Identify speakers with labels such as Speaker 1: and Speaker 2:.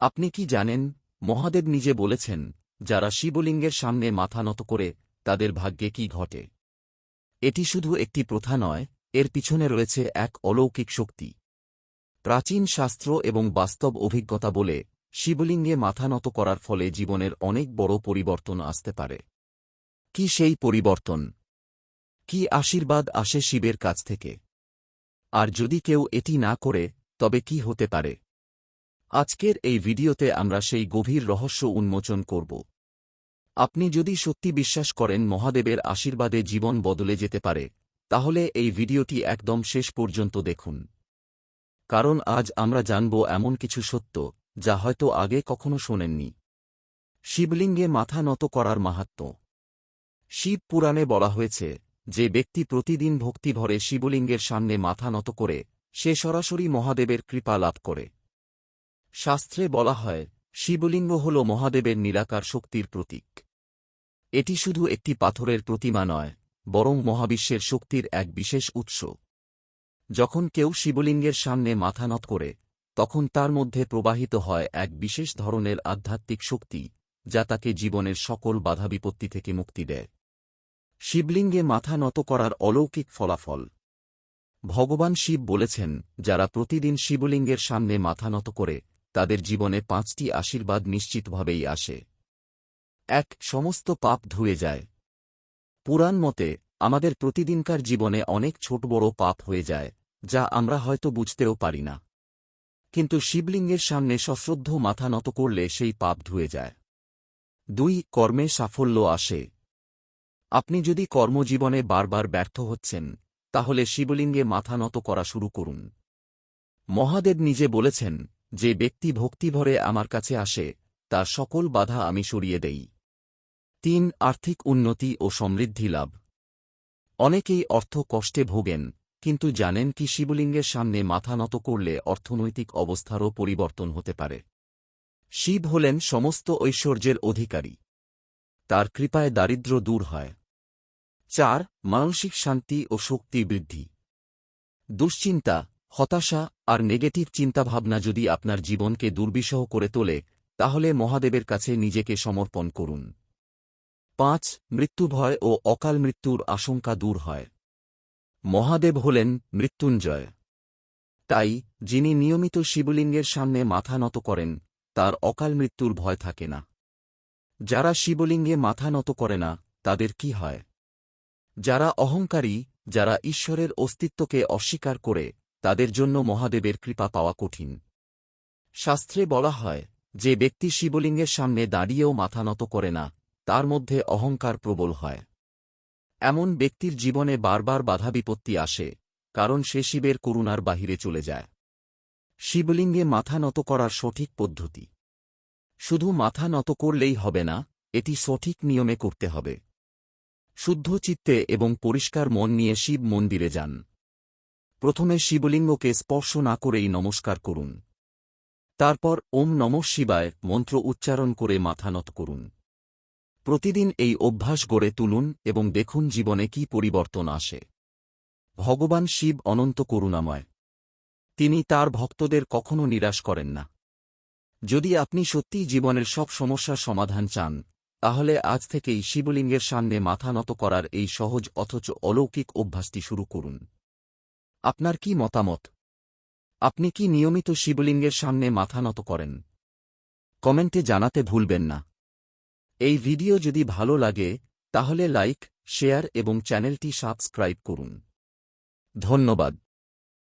Speaker 1: আপনি কি জানেন, মহাদেব নিজে বলেছেন, যারা শিবলিঙ্গের সামনে মাথা নত করে, তাদের ভাগ্যে কি ঘটে? এটি শুধু একটি প্রথা নয়, এর পিছনে রয়েছে এক অলৌকিক শক্তি। প্রাচীন শাস্ত্র এবং বাস্তব অভিজ্ঞতা বলে, শিবলিঙ্গে মাথা নত করার ফলে জীবনের অনেক বড় পরিবর্তন আসতে পারে। কি সেই পরিবর্তন? কি আশীর্বাদ আসে শিবের কাছ থেকে? আর যদি কেউ এটি না করে, তবে কি হতে পারে? আজকের এই ভিডিওতে আমরা সেই গভীর রহস্য উন্মোচন করব। আপনি যদি সত্যি বিশ্বাস করেন মহাদেবের আশীর্বাদে জীবন বদলে যেতে পারে, তাহলে এই ভিডিওটি একদম শেষ পর্যন্ত দেখুন। কারণ আজ আমরা জানব এমন কিছু সত্য, যা হয়তো আগে কখনো শোনেননি। শিবলিঙ্গে মাথা নত করার মাহাত্ম্য শিব পুরাণে বলা হয়েছে, যে ব্যক্তি প্রতিদিন ভক্তিভরে শিবলিঙ্গের সামনে মাথা নত করে, সে সরাসরি মহাদেবের কৃপা লাভ করে। শাস্ত্রে বলা হয়, শিবলিঙ্গ হল মহাদেবের নিরাকার শক্তির প্রতীক। এটি শুধু একটি পাথরের প্রতিমা নয়, বরং মহাবিশ্বের শক্তির এক বিশেষ উৎস। যখন কেউ শিবলিঙ্গের সামনে মাথা নত করে, তখন তার মধ্যে প্রবাহিত হয় এক বিশেষ ধরনের আধ্যাত্মিক শক্তি, যা তাকে জীবনের সকল বাধা বিপত্তি থেকে মুক্তি দেয়। শিবলিঙ্গে মাথা নত করার অলৌকিক ফলাফল। ভগবান শিব বলেছেন, যারা প্রতিদিন শিবলিঙ্গের সামনে মাথা নত করে তাদের জীবনে পাঁচটি আশীর্বাদ নিশ্চিতভাবেই আসে। এক, সমস্ত পাপ ধুয়ে যায়। পুরাণ মতে, আমাদের প্রতিদিনকার জীবনে অনেক ছোট বড় পাপ হয়ে যায়, যা আমরা হয়তো বুঝতেও পারি না। কিন্তু শিবলিঙ্গের সামনে সশ্রদ্ধ মাথা নত করলে সেই পাপ ধুয়ে যায়। দুই, কর্মে সাফল্য আসে। আপনি যদি কর্মজীবনে বারবার ব্যর্থ হচ্ছেন, তাহলে শিবলিঙ্গে মাথা নত করা শুরু করুন। মহাদেব নিজে বলেছেন যে ব্যক্তি ভক্তিভরে আমার কাছে আসে, তার সকল বাধা আমি সরিয়ে দেই। তিন, আর্থিক উন্নতি ও সমৃদ্ধি লাভ। অনেকেই অর্থ কষ্টে ভোগেন, কিন্তু জানেন কি শিবলিঙ্গের সামনে মাথা নত করলে অর্থনৈতিক অবস্থারও পরিবর্তন হতে পারে। শিব হলেন সমস্ত ঐশ্বর্যের অধিকারী। তার কৃপায় দারিদ্র্য দূর হয়। চার, মানসিক শান্তি ও শক্তি বৃদ্ধি। দুশ্চিন্তা হতাশা আর নেগেটিভ চিন্তাভাবনা যদি আপনার জীবনকে দুর্বিষহ করে তোলে, তাহলে মহাদেবের কাছে নিজেকে সমর্পণ করুন। পাঁচ মৃত্যুভয় ও অকাল মৃত্যুর আশঙ্কা দূর হয়। মহাদেব হলেন মৃত্যুঞ্জয়। তাই, যিনি নিয়মিত শিবলিঙ্গের সামনে মাথা নত করেন, তার অকাল মৃত্যুর ভয় থাকে না। যারা শিবলিঙ্গে মাথা নত করে না, তাদের কি হয়? যারা অহংকারী, যারা ঈশ্বরের অস্তিত্বকে অস্বীকার করে তাদের জন্য মহাদেবের কৃপা পাওয়া কঠিন। শাস্ত্রে বলা হয়, যে ব্যক্তি শিবলিঙ্গের সামনে দাঁড়িয়েও মাথা নত করে না, তার মধ্যে অহংকার প্রবল হয়। এমন ব্যক্তির জীবনে বারবার বাধা বিপত্তি আসে, কারণ সে শিবের করুণার বাহিরে চলে যায়। শিবলিঙ্গে মাথা নত করার সঠিক পদ্ধতি। শুধু মাথা নত করলেই হবে না, এটি সঠিক নিয়মে করতে হবে। শুদ্ধ চিত্তে এবং পরিষ্কার মন নিয়ে শিব মন্দিরে যান। প্রথমে শিবলিঙ্গকে স্পর্শ না করেই নমস্কার করুন। তারপর, ওম নম শিবায় মন্ত্র উচ্চারণ করে মাথা নত করুন। প্রতিদিন এই অভ্যাস গড়ে তুলুন এবং দেখুন জীবনে কি পরিবর্তন আসে। ভগবান শিব অনন্ত করুণাময়। তিনি তার ভক্তদের কখনো নিরাশ করেন না। যদি আপনি সত্যিই জীবনের সব সমস্যার সমাধান চান, তাহলে আজ থেকেই শিবলিঙ্গের সামনে মাথা নত করার এই সহজ অথচ অলৌকিক অভ্যাসটি শুরু করুন। আপনার কি মতামত? আপনি কি নিয়মিত শিবলিঙ্গের সামনে মাথা নত করেন? কমেন্টে জানাতে ভুলবেন না। এই ভিডিও যদি ভালো লাগে, তাহলে লাইক, শেয়ার এবং চ্যানেলটি সাবস্ক্রাইব করুন। ধন্যবাদ।